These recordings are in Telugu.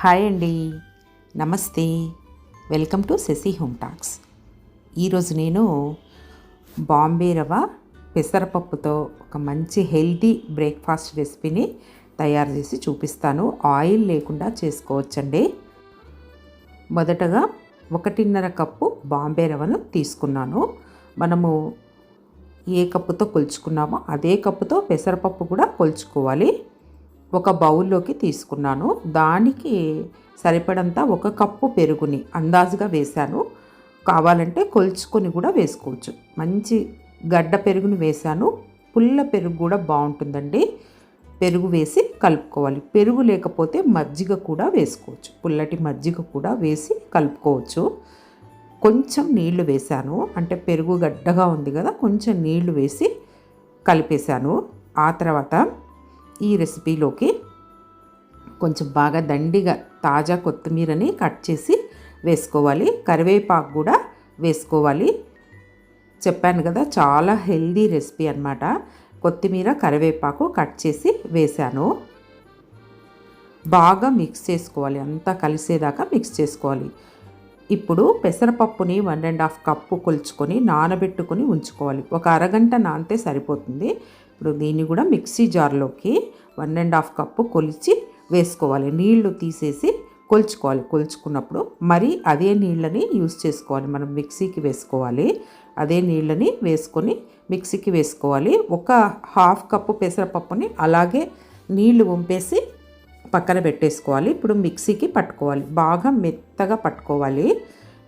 హాయ్ అండి. నమస్తే. Welcome to Shashi home talks. ఈరోజు నేను బాంబే రవ పెసరపప్పుతో ఒక మంచి హెల్తీ బ్రేక్ఫాస్ట్ రెసిపీని తయారు చేసి చూపిస్తాను. ఆయిల్ లేకుండా చేసుకోవచ్చండి. మొదటగా ఒకటిన్నర కప్పు బాంబే రవ్వను తీసుకున్నాను. మనము ఏ కప్పుతో కొలుచుకున్నామో అదే కప్పుతో పెసరపప్పు కూడా కొలుచుకోవాలి. ఒక బౌల్లోకి తీసుకున్నాను. దానికి సరిపడంత ఒక కప్పు పెరుగుని అందాజుగా వేశాను. కావాలంటే కొలుచుకొని కూడా వేసుకోవచ్చు. మంచి గడ్డ పెరుగుని వేశాను. పుల్ల పెరుగు కూడా బాగుంటుందండి. పెరుగు వేసి కలుపుకోవాలి. పెరుగు లేకపోతే మజ్జిగ కూడా వేసుకోవచ్చు. పుల్లటి మజ్జిగ కూడా వేసి కలుపుకోవచ్చు. కొంచెం నీళ్ళు వేశాను. అంటే పెరుగు గడ్డగా ఉంది కదా కొంచెం నీళ్ళు వేసి కలిపేశాను. ఆ తర్వాత ఈ రెసిపీలోకి కొంచెం బాగా దండిగా తాజా కొత్తిమీరని కట్ చేసి వేసుకోవాలి. కరివేపాకు కూడా వేసుకోవాలి. చెప్పాను కదా చాలా హెల్దీ రెసిపీ అనమాట కొత్తిమీర కరివేపాకు కట్ చేసి వేశాను. బాగా మిక్స్ చేసుకోవాలి. అంతా కలిసేదాకా మిక్స్ చేసుకోవాలి. ఇప్పుడు పెసరపప్పుని వన్ అండ్ హాఫ్ కప్పు కొలుచుకొని నానబెట్టుకొని ఉంచుకోవాలి. ఒక అరగంట నానితే సరిపోతుంది. ఇప్పుడు దీన్ని కూడా మిక్సీ జార్లోకి వన్ అండ్ హాఫ్ కప్పు కొలిచి వేసుకోవాలి. నీళ్ళు తీసేసి కొలుచుకోవాలి. కొలుచుకున్నప్పుడు మరి అదే నీళ్ళని యూస్ చేసుకోవాలి. మనం మిక్సీకి వేసుకోవాలి. అదే నీళ్ళని వేసుకొని మిక్సీకి వేసుకోవాలి. ఒక హాఫ్ కప్పు పెసరపప్పుని అలాగే నీళ్ళు వంపేసి పక్కన పెట్టేసుకోవాలి. ఇప్పుడు మిక్సీకి పట్టుకోవాలి. బాగా మెత్తగా పట్టుకోవాలి.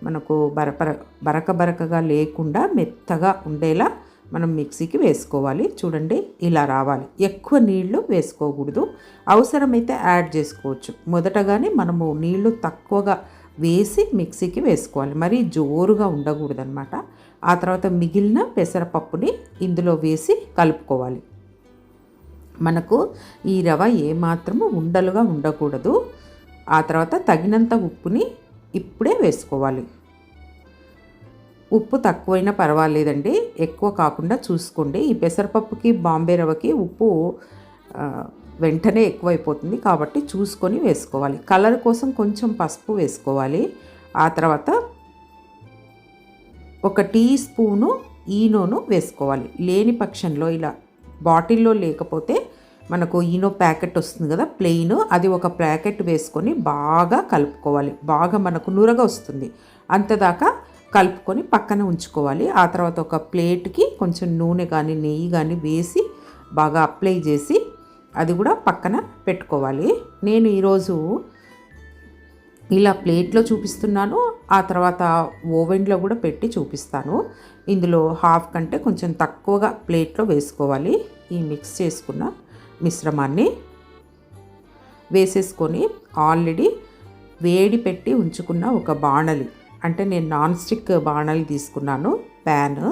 మనకు బరపర బరక బరకగా లేకుండా మెత్తగా ఉండేలా మనం మిక్సీకి వేసుకోవాలి. చూడండి ఇలా రావాలి. ఎక్కువ నీళ్ళు వేసుకోకూడదు. అవసరమైతే యాడ్ చేసుకోవచ్చు. మొదటగానే మనము నీళ్ళు తక్కువగా వేసి మిక్సీకి వేసుకోవాలి. మరీ జోరుగా ఉండకూడదు అనమాట ఆ తర్వాత మిగిలిన పెసరపప్పుని ఇందులో వేసి కలుపుకోవాలి. మనకు ఈ రవ ఏమాత్రము ఉండలుగా ఉండకూడదు. ఆ తర్వాత తగినంత ఉప్పుని ఇప్పుడే వేసుకోవాలి. ఉప్పు తక్కువైనా పర్వాలేదండి. ఎక్కువ కాకుండా చూసుకోండి. ఈ పెసరపప్పుకి బాంబే రవ్వకి ఉప్పు వెంటనే ఎక్కువైపోతుంది కాబట్టి చూసుకొని వేసుకోవాలి. కలర్ కోసం కొంచెం పసుపు వేసుకోవాలి. ఆ తర్వాత ఒక టీ స్పూను ఈనోను వేసుకోవాలి. లేని పక్షంలో ఇలా బాటిల్లో లేకపోతే మనకు ఈనో ప్యాకెట్ వస్తుంది కదా ప్లెయిన్ అది ఒక ప్యాకెట్ వేసుకొని బాగా కలుపుకోవాలి. బాగా మనకు నురగ వస్తుంది. అంతదాకా కలుపుకొని పక్కన ఉంచుకోవాలి. ఆ తర్వాత ఒక ప్లేట్కి కొంచెం నూనె కానీ నెయ్యి కానీ వేసి బాగా అప్లై చేసి అది కూడా పక్కన పెట్టుకోవాలి. నేను ఈరోజు ఇలా ప్లేట్లో చూపిస్తున్నాను. ఆ తర్వాత ఓవెన్లో కూడా పెట్టి చూపిస్తాను. ఇందులో హాఫ్ కంటే కొంచెం తక్కువగా ప్లేట్లో వేసుకోవాలి. ఈ మిక్స్ చేసుకున్న మిశ్రమాన్ని వేసేసుకొని ఆల్రెడీ వేడి పెట్టి ఉంచుకున్న ఒక బాణలి అంటే నేను నాన్ స్టిక్ బాణాలు తీసుకున్నాను ప్యాన్.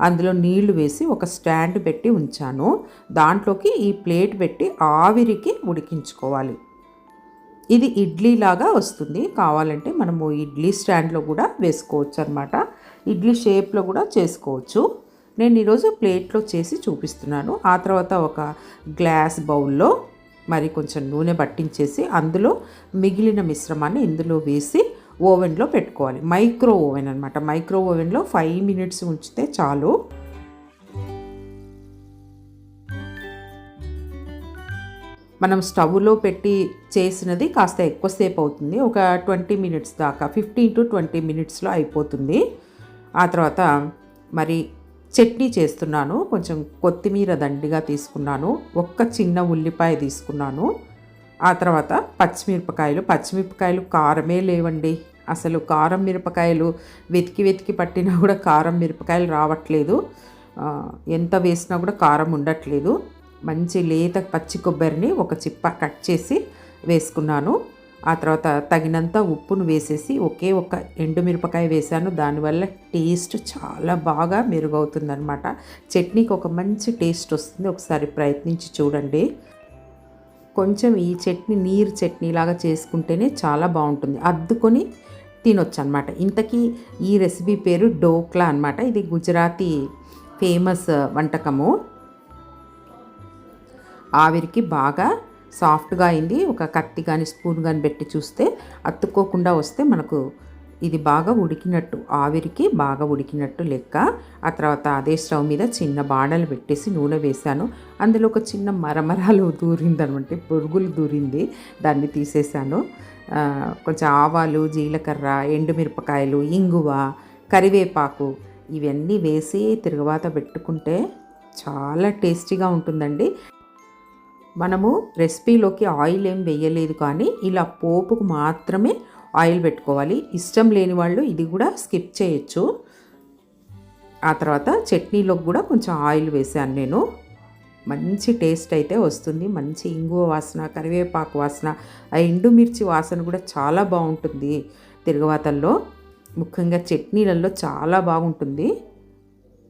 అందులో నీళ్ళు వేసి ఒక స్టాండ్ పెట్టి ఉంచాను. దాంట్లోకి ఈ ప్లేట్ పెట్టి ఆవిరికి ఉడికించుకోవాలి. ఇది ఇడ్లీ లాగా వస్తుంది. కావాలంటే మనము ఇడ్లీ స్టాండ్లో కూడా వేసుకోవచ్చు అనమాట ఇడ్లీ షేప్లో కూడా చేసుకోవచ్చు. నేను ఈరోజు ప్లేట్లో చేసి చూపిస్తున్నాను. ఆ తర్వాత ఒక గ్లాస్ బౌల్లో మరి కొంచెం నూనె పట్టించేసి అందులో మిగిలిన మిశ్రమాన్ని ఇందులో వేసి ఓవెన్లో పెట్టుకోవాలి. మైక్రో ఓవెన్ అనమాట మైక్రో ఓవెన్లో ఫైవ్ మినిట్స్ ఉంచితే చాలు. మనం స్టవ్లో పెట్టి చేసినది కాస్త ఎక్కువసేపు అవుతుంది. ఒక ట్వంటీ మినిట్స్ దాకా ఫిఫ్టీన్ టు ట్వంటీ మినిట్స్లో అయిపోతుంది. ఆ తర్వాత మరి చట్నీ చేస్తున్నాను. కొంచెం కొత్తిమీర దండిగా తీసుకున్నాను. ఒక్క చిన్న ఉల్లిపాయ తీసుకున్నాను. ఆ తర్వాత పచ్చిమిరపకాయలు. పచ్చిమిరపకాయలు కారమే లేవండి. అసలు కారం మిరపకాయలు వెతికి వెతికి పట్టినా కూడా కారం మిరపకాయలు రావట్లేదు. ఎంత వేసినా కూడా కారం ఉండట్లేదు. మంచి లేత పచ్చి కొబ్బరిని ఒక చిప్ప కట్ చేసి వేసుకున్నాను. ఆ తర్వాత తగినంత ఉప్పును వేసేసి ఒకే ఒక ఎండుమిరపకాయ వేసాను దానివల్ల టేస్ట్ చాలా బాగా మెరుగవుతుందనమాట చట్నీకి ఒక మంచి టేస్ట్ వస్తుంది. ఒకసారి ప్రయత్నించి చూడండి. కొంచెం ఈ చట్నీ నీరు చట్నీ లాగా చేసుకుంటేనే చాలా బాగుంటుంది. అద్దుకొని తినొచ్చు అనమాట ఇంతకీ ఈ రెసిపీ పేరు డోక్లా అనమాట ఇది గుజరాతీ ఫేమస్ వంటకము. ఆవిరికి బాగా సాఫ్ట్గా అయింది. ఒక కత్తి కానీ స్పూన్ కానీ పెట్టి చూస్తే అతుక్కోకుండా వస్తే మనకు ఇది బాగా ఉడికినట్టు ఆవిరికి బాగా ఉడికినట్టు లెక్క. ఆ తర్వాత అదే స్టవ్ మీద చిన్న బాణలు పెట్టేసి నూనె వేశాను. అందులో ఒక చిన్న మరమరాలు దూరిందనమాట పురుగులు దూరింది. దాన్ని తీసేసాను కొంచెం ఆవాలు జీలకర్ర ఎండుమిరపకాయలు ఇంగువ కరివేపాకు ఇవన్నీ వేసి తిరుగువాత పెట్టుకుంటే చాలా టేస్టీగా ఉంటుందండి. మనము రెసిపీలోకి ఆయిల్ ఏం వేయలేదు కానీ ఇలా పోపుకు మాత్రమే ఆయిల్ పెట్టుకోవాలి. ఇష్టం లేని వాళ్ళు ఇది కూడా స్కిప్ చేయొచ్చు. ఆ తర్వాత చట్నీలోకి కూడా కొంచెం ఆయిల్ వేసాను నేను. మంచి టేస్ట్ అయితే వస్తుంది. మంచి ఇంగువ వాసన కరివేపాకు వాసన ఆ ఎండుమిర్చి వాసన కూడా చాలా బాగుంటుంది. తిరుగువాతల్లో ముఖ్యంగా చట్నీలలో చాలా బాగుంటుంది.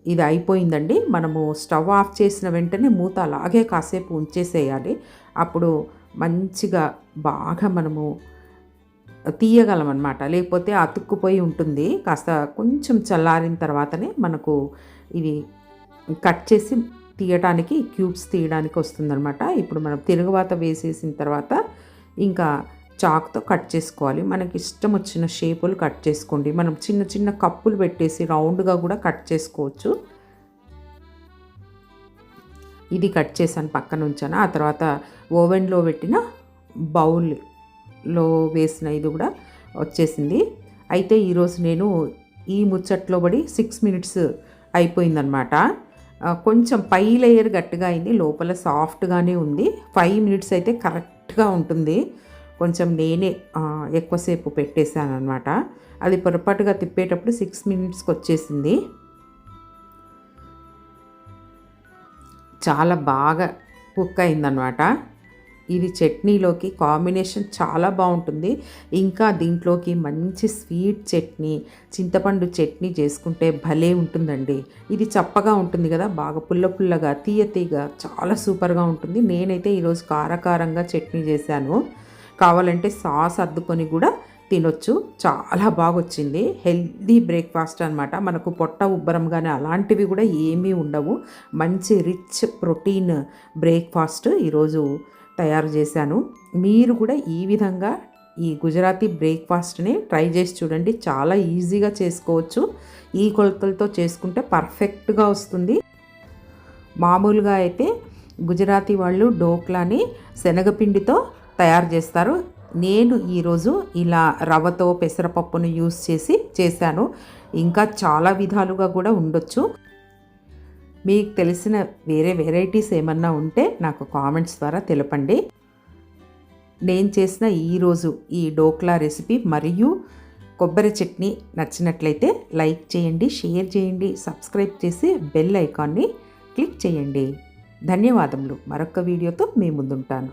ఇది అయిపోయిందండి. మనము స్టవ్ ఆఫ్ చేసిన వెంటనే మూత అలాగే కాసేపు ఉంచేసేయాలి. అప్పుడు మంచిగా బాగా మనము తీయగలం అనమాట లేకపోతే అతుక్కుపోయి ఉంటుంది. కాస్త కొంచెం చల్లారిన తర్వాతనే మనకు ఇది కట్ చేసి తీయటానికి క్యూబ్స్ తీయడానికి వస్తుందన్నమాట. ఇప్పుడు మనం తిరుగువాత వేసేసిన తర్వాత ఇంకా చాక్తో కట్ చేసుకోవాలి. మనకి ఇష్టం వచ్చిన షేపులు కట్ చేసుకోండి. మనం చిన్న చిన్న కప్పులు పెట్టేసి రౌండ్గా కూడా కట్ చేసుకోవచ్చు. ఇది కట్ చేశాను పక్కన ఉంచాను. ఆ తర్వాత ఓవెన్లో పెట్టిన బౌల్లో వేసిన ఇది కూడా వచ్చేసింది. అయితే ఈరోజు నేను ఈ ముచ్చట్లో పడి సిక్స్ మినిట్స్ అయిపోయిందనమాట కొంచెం పై లేయర్ గట్టిగా అయింది లోపల సాఫ్ట్గానే ఉంది. ఫైవ్ మినిట్స్ అయితే కరెక్ట్గా ఉంటుంది. కొంచెం నేనే ఎక్కువసేపు పెట్టేశాను అనమాట అది పొరపాటుగా తిప్పేటప్పుడు సిక్స్ మినిట్స్కి వచ్చేసింది. చాలా బాగా కుక్ అయిందనమాట ఇది చట్నీలోకి కాంబినేషన్ చాలా బాగుంటుంది. ఇంకా దీంట్లోకి మంచి స్వీట్ చట్నీ చింతపండు చట్నీ చేసుకుంటే భలే ఉంటుందండి. ఇది చప్పగా ఉంటుంది కదా బాగా పుల్ల పుల్లగా తీయ తీయగా చాలా సూపర్గా ఉంటుంది. నేనైతే ఈరోజు కారకారంగా చట్నీ చేశాను. కావాలంటే సాస్ అద్దుకొని కూడా తినొచ్చు. చాలా బాగా వచ్చింది హెల్దీ బ్రేక్ఫాస్ట్ అనమాట మనకు పొట్ట ఉబ్బరం కానీ అలాంటివి కూడా ఏమీ ఉండవు. మంచి రిచ్ ప్రోటీన్ బ్రేక్ఫాస్ట్ ఈరోజు తయారు చేశాను. మీరు కూడా ఈ విధంగా ఈ గుజరాతీ బ్రేక్ఫాస్ట్ని ట్రై చేసి చూడండి. చాలా ఈజీగా చేసుకోవచ్చు. ఈ కొలతలతో చేసుకుంటే పర్ఫెక్ట్గా వస్తుంది. మామూలుగా అయితే గుజరాతీ వాళ్ళు డోక్లాని శనగపిండితో తయారు చేస్తారు. నేను ఈరోజు ఇలా రవ్వతో పెసరపప్పును యూస్ చేసి చేశాను. ఇంకా చాలా విధాలుగా కూడా ఉండొచ్చు. మీకు తెలిసిన వేరే వెరైటీస్ ఏమన్నా ఉంటే నాకు కామెంట్స్ ద్వారా తెలపండి. నేను చేసిన ఈరోజు ఈ డోక్లా రెసిపీ మరియు కొబ్బరి చట్నీ నచ్చినట్లయితే లైక్ చేయండి షేర్ చేయండి సబ్స్క్రైబ్ చేసి బెల్ ఐకాన్ని క్లిక్ చేయండి. ధన్యవాదములు. మరొక వీడియోతో మీ ముందుంటాను.